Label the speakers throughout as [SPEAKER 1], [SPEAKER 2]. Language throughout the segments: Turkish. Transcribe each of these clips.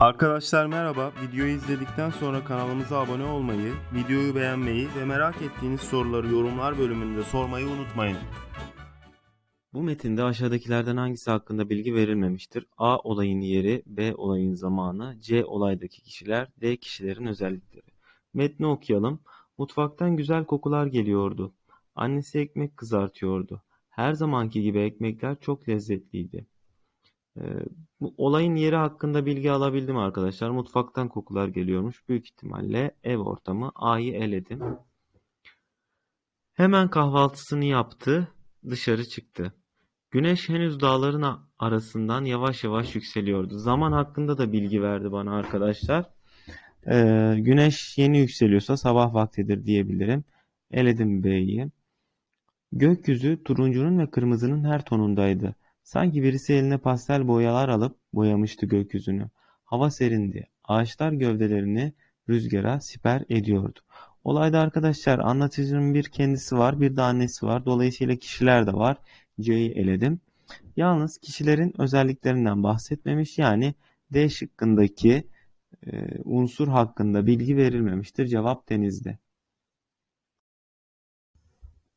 [SPEAKER 1] Arkadaşlar merhaba. Videoyu izledikten sonra kanalımıza abone olmayı, videoyu beğenmeyi ve merak ettiğiniz soruları yorumlar bölümünde sormayı unutmayın.
[SPEAKER 2] Bu metinde aşağıdakilerden hangisi hakkında bilgi verilmemiştir? A. Olayın yeri, B. Olayın zamanı, C. Olaydaki kişiler, D. Kişilerin özellikleri. Metni okuyalım. Mutfaktan güzel kokular geliyordu. Annesi ekmek kızartıyordu. Her zamanki gibi ekmekler çok lezzetliydi. Bu olayın yeri hakkında bilgi alabildim arkadaşlar. Mutfaktan kokular geliyormuş. Büyük ihtimalle ev ortamı. A'yı eledim. Hemen kahvaltısını yaptı. Dışarı çıktı. Güneş henüz dağların arasından yavaş yavaş yükseliyordu. Zaman hakkında da bilgi verdi bana arkadaşlar. Ee, güneş yeni yükseliyorsa sabah vaktidir diyebilirim. Eledim B'yi. Gökyüzü turuncunun ve kırmızının her tonundaydı. Sanki birisi eline pastel boyalar alıp boyamıştı gökyüzünü. Hava serindi. Ağaçlar gövdelerini rüzgara siper ediyordu. Olayda arkadaşlar anlatıcının bir kendisi var, bir de annesi var. Dolayısıyla kişiler de var. C'yi eledim. Yalnız kişilerin özelliklerinden bahsetmemiş. Yani D şıkkındaki e, unsur hakkında bilgi verilmemiştir. Cevap denizde.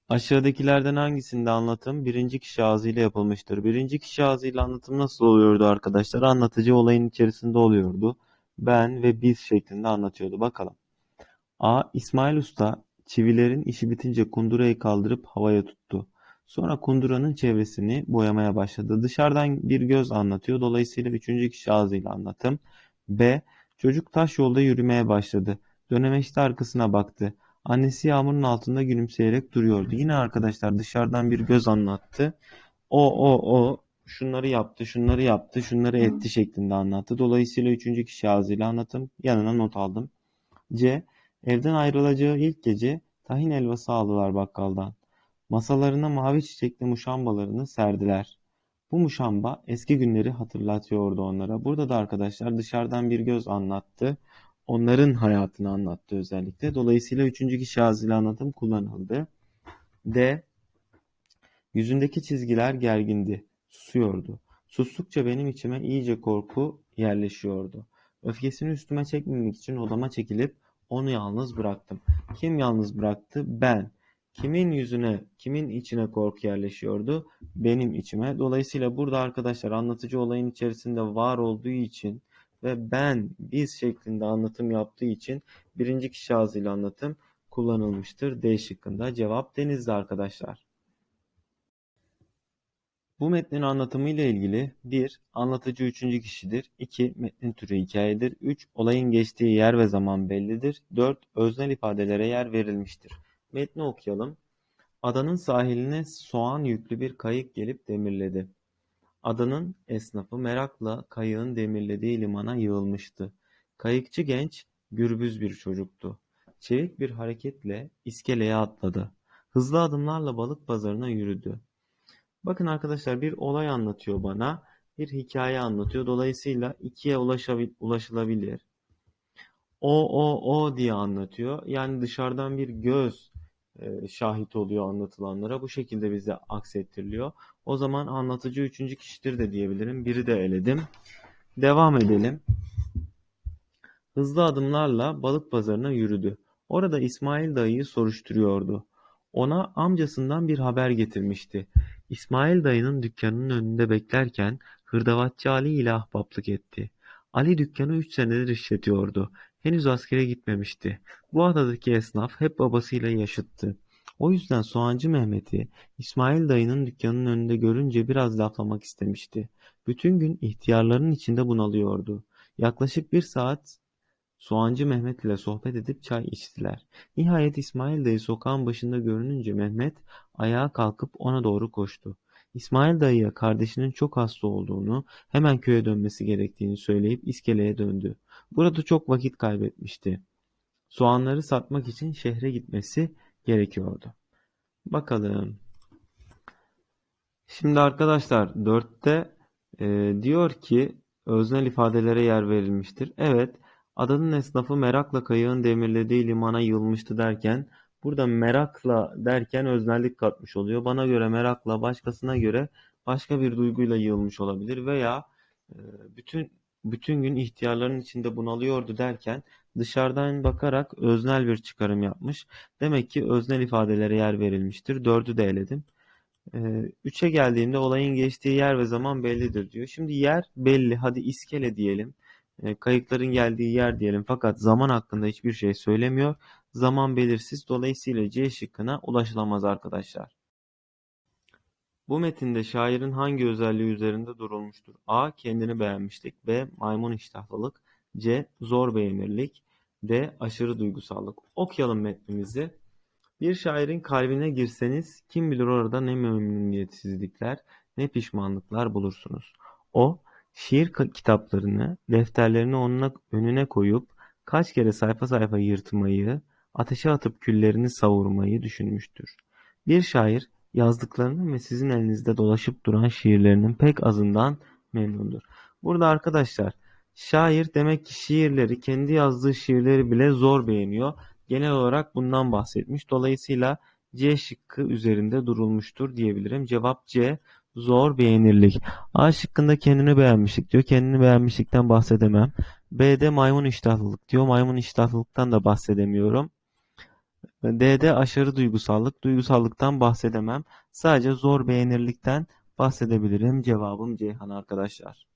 [SPEAKER 2] Aşağıdakilerden hangisinde anlatım birinci kişi ağzıyla yapılmıştır? Birinci kişi ağzıyla anlatım nasıl oluyordu arkadaşlar? Anlatıcı olayın içerisinde oluyordu. Ben ve biz şeklinde anlatıyordu. Bakalım. A. İsmail Usta çivilerin işi bitince kundurayı kaldırıp havaya tuttu. Sonra kunduranın çevresini boyamaya başladı. Dışarıdan bir göz anlatıyor. Dolayısıyla üçüncü kişi ağzıyla anlatım. B. Çocuk taş yolda yürümeye başladı. Dönemeçte arkasına baktı. Annesi yağmurun altında gülümseyerek duruyordu. Yine arkadaşlar dışarıdan bir göz anlattı. O o o şunları yaptı, şunları yaptı, şunları etti şeklinde anlattı. Dolayısıyla üçüncü kişi ağzıyla anlatım. Yanına not aldım. C. Evden ayrılacağı ilk gece tahin helvası aldılar bakkaldan. Masalarına mavi çiçekli muşambalarını serdiler. Bu muşamba eski günleri hatırlatıyordu onlara. Burada da arkadaşlar dışarıdan bir göz anlattı. Onların hayatını anlattı özellikle. Dolayısıyla üçüncü kişi ağzıyla anlatım kullanıldı. D. Yüzündeki çizgiler gergindi. Susuyordu. Sustukça benim içime iyice korku yerleşiyordu. Öfkesini üstüme çekmemek için odama çekilip onu yalnız bıraktım. Kim yalnız bıraktı? Ben. Kimin yüzüne, kimin içine korku yerleşiyordu? Benim içime. Dolayısıyla burada arkadaşlar anlatıcı olayın içerisinde var olduğu için ve ben, biz şeklinde anlatım yaptığı için birinci kişi ağzıyla anlatım kullanılmıştır. D şıkkında cevap denizde arkadaşlar. Bu metnin anlatımı ile ilgili 1. Anlatıcı üçüncü kişidir. 2. Metnin türü hikayedir. 3. Olayın geçtiği yer ve zaman bellidir. 4. Öznel ifadelere yer verilmiştir. Metni okuyalım. Adanın sahiline soğan yüklü bir kayık gelip demirledi. Adanın esnafı merakla kayığın demirlediği limana yığılmıştı. Kayıkçı genç, gürbüz bir çocuktu. Çevik bir hareketle iskeleye atladı. Hızlı adımlarla balık pazarına yürüdü. Bakın arkadaşlar bir olay anlatıyor bana, bir hikaye anlatıyor. Dolayısıyla ikiye ulaşılabilir. O o o diye anlatıyor. Yani dışarıdan bir göz e, şahit oluyor anlatılanlara. Bu şekilde bize aksettiriliyor. O zaman anlatıcı üçüncü kişidir de diyebilirim. Biri de eledim. Devam edelim. Hızlı adımlarla balık pazarına yürüdü. Orada İsmail dayıyı soruşturuyordu. Ona amcasından bir haber getirmişti. İsmail dayının dükkanının önünde beklerken hırdavatçı Ali ile ahbaplık etti. Ali dükkanı üç senedir işletiyordu. Henüz askere gitmemişti. Bu adadaki esnaf hep babasıyla yaşıttı. O yüzden Soğancı Mehmet'i İsmail dayının dükkanının önünde görünce biraz laflamak istemişti. Bütün gün ihtiyarların içinde bunalıyordu. Yaklaşık bir saat Soğancı Mehmet ile sohbet edip çay içtiler. Nihayet İsmail dayı sokağın başında görününce Mehmet ayağa kalkıp ona doğru koştu. İsmail dayıya kardeşinin çok hasta olduğunu, hemen köye dönmesi gerektiğini söyleyip iskeleye döndü. Burada çok vakit kaybetmişti. Soğanları satmak için şehre gitmesi gerekiyordu. Bakalım. Şimdi arkadaşlar dörtte e, diyor ki öznel ifadelere yer verilmiştir. Evet, adanın esnafı merakla kayığın demirlediği limana yığılmıştı derken burada merakla derken öznellik katmış oluyor. Bana göre merakla, başkasına göre başka bir duyguyla yığılmış olabilir veya e, bütün bütün gün ihtiyarların içinde bunalıyordu derken dışarıdan bakarak öznel bir çıkarım yapmış. Demek ki öznel ifadelere yer verilmiştir. Dördü de eledim. Ee, Üçe geldiğimde olayın geçtiği yer ve zaman bellidir diyor. Şimdi yer belli. Hadi iskele diyelim. Ee, Kayıkların geldiği yer diyelim. Fakat zaman hakkında hiçbir şey söylemiyor. Zaman belirsiz. Dolayısıyla C şıkkına ulaşılamaz arkadaşlar. Bu metinde şairin hangi özelliği üzerinde durulmuştur? A. Kendini beğenmişlik. B. Maymun iştahlılık. C. Zor beğenirlik. D. Aşırı duygusallık. Okuyalım metnimizi. Bir şairin kalbine girseniz kim bilir orada ne memnuniyetsizlikler ne pişmanlıklar bulursunuz. O şiir kitaplarını, defterlerini onuna, önüne koyup kaç kere sayfa sayfa yırtmayı, ateşe atıp küllerini savurmayı düşünmüştür. Bir şair yazdıklarının ve sizin elinizde dolaşıp duran şiirlerinin pek azından memnundur. Burada arkadaşlar şair demek ki şiirleri, kendi yazdığı şiirleri bile zor beğeniyor. Genel olarak bundan bahsetmiş. Dolayısıyla C şıkkı üzerinde durulmuştur diyebilirim. Cevap C. Zor beğenirlik. A şıkkında kendini beğenmişlik diyor. Kendini beğenmişlikten bahsedemem. B'de maymun iştahlılık diyor. Maymun iştahlılıktan da bahsedemiyorum. D'de aşırı duygusallık. Duygusallıktan bahsedemem. Sadece zor beğenirlikten bahsedebilirim. Cevabım Ceyhan arkadaşlar.